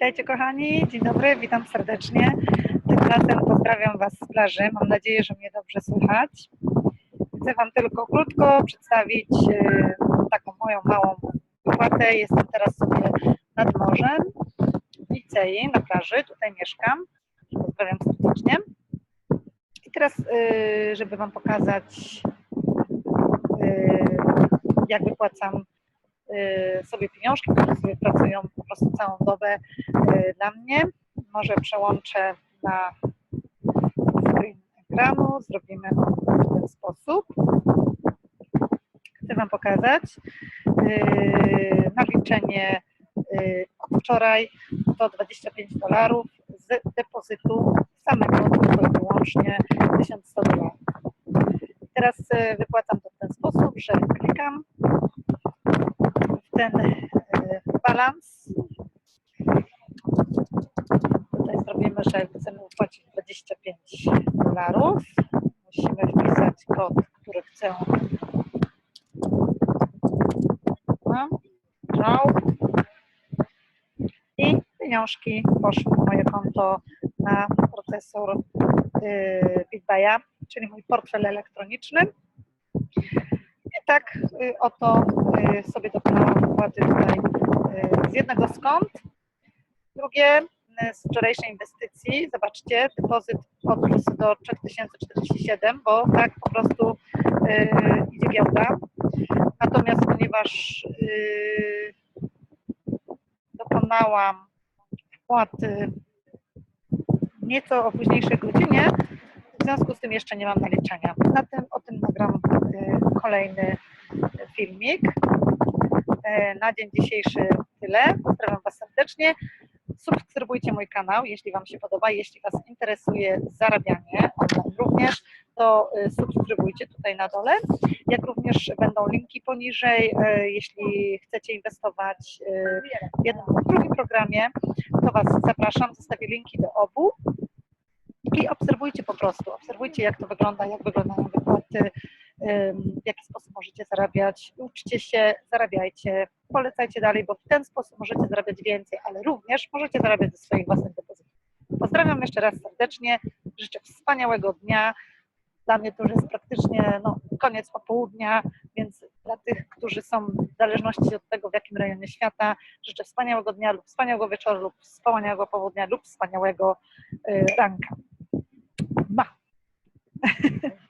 Witajcie kochani, dzień dobry, witam serdecznie. Tym razem pozdrawiam Was z plaży. Mam nadzieję, że mnie dobrze słychać. Chcę Wam tylko krótko przedstawić e, taką moją małą wykładę. Jestem teraz sobie nad morzem w Licei na plaży, tutaj mieszkam. Pozdrawiam serdecznie. I teraz, e, żeby Wam pokazać, e, jak wypłacam y, sobie pieniążki, które sobie pracują po prostu całą dobę y, dla mnie. Może przełączę na screen ekranu, zrobimy w ten sposób. Chcę Wam pokazać y, naliczenie y, od wczoraj to 25 dolarów z depozytu samego tylko wyłącznie 1100 dolarów. Teraz y, wypłacam to w ten sposób, że klikam ten e, balans. Tutaj zrobimy, że chcemy płacić 25 dolarów. Musimy wpisać kod, który chcę. No. I pieniążki poszły na moje konto na procesor yy, BitBuya, czyli mój portfel elektroniczny. Tak y, oto y, sobie dokonałam wpłaty tutaj y, z jednego kont. Drugie z wczorajszej inwestycji, zobaczcie, depozyt odrósł do 3047, bo tak po prostu idzie giełda. Natomiast ponieważ dokonałam wpłaty nieco o późniejszej godzinie, w związku z tym jeszcze nie mam naliczania. Na tym, o tym nagram kolejny filmik. E, Na dzień dzisiejszy tyle. Pozdrawiam Was serdecznie. Subskrybujcie mój kanał, jeśli Wam się podoba, jeśli Was interesuje zarabianie również, to y, subskrybujcie tutaj na dole. Jak również będą linki poniżej, e, jeśli chcecie inwestować w jednym lub drugim programie, to Was zapraszam, zostawię linki do obu. I obserwujcie po prostu, obserwujcie jak to wygląda, jak wyglądają wypłaty, w jaki sposób możecie zarabiać. Uczcie się, zarabiajcie, polecajcie dalej, bo w ten sposób możecie zarabiać więcej, ale również możecie zarabiać ze swoich własnych depozytów. Pozdrawiam jeszcze raz serdecznie, życzę wspaniałego dnia. Dla mnie to już jest praktycznie no, koniec popołudnia, więc dla tych, którzy są w zależności od tego, w jakim rejonie świata, życzę wspaniałego dnia lub wspaniałego wieczoru lub wspaniałego południa lub wspaniałego y, ranka. Ma.